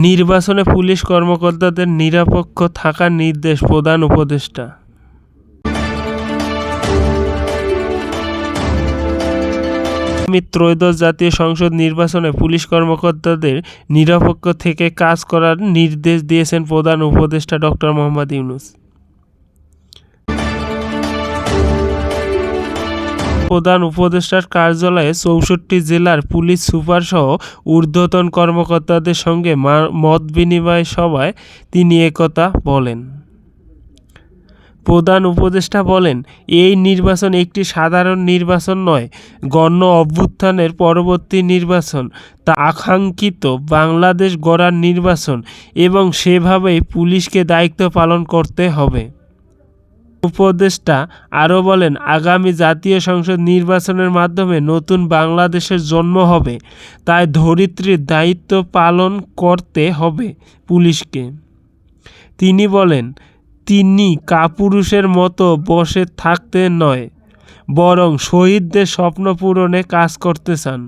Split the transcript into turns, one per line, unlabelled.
নির্বাচনে পুলিশ কর্মকর্তাদের নিরপেক্ষ থাকার নির্দেশ প্রধান উপদেষ্টা। ত্রয়োদশ জাতীয় সংসদ নির্বাচনে পুলিশ কর্মকর্তাদের নিরপেক্ষ থেকে কাজ করার নির্দেশ দিয়েছেন প্রধান উপদেষ্টা ডক্টর মোহাম্মদ ইউনুস। প্রধান উপদেষ্টার কার্যালয়ে চৌষট্টি জেলার পুলিশ সুপার সহ ঊর্ধ্বতন কর্মকর্তাদের সঙ্গে মত বিনিময় সভায় তিনি একথা বলেন। প্রধান উপদেষ্টা বলেন, এই নির্বাচন একটি সাধারণ নির্বাচন নয়, গণ অভ্যুত্থানের পরবর্তী নির্বাচন। তা আকাঙ্ক্ষিত বাংলাদেশ গড়ার নির্বাচন এবং সেভাবেই পুলিশকে দায়িত্ব পালন করতে হবে। উপদেষ্টা আরও বলেন, আগামী জাতীয় সংসদ নির্বাচনের মাধ্যমে নতুন বাংলাদেশের জন্ম হবে, তাই ধরিত্রীর দায়িত্ব পালন করতে হবে পুলিশকে। তিনি বলেন, তিনি কাপুরুষের মতো বসে থাকতে নয়, বরং শহীদদের স্বপ্ন পূরণে কাজ করতে চান।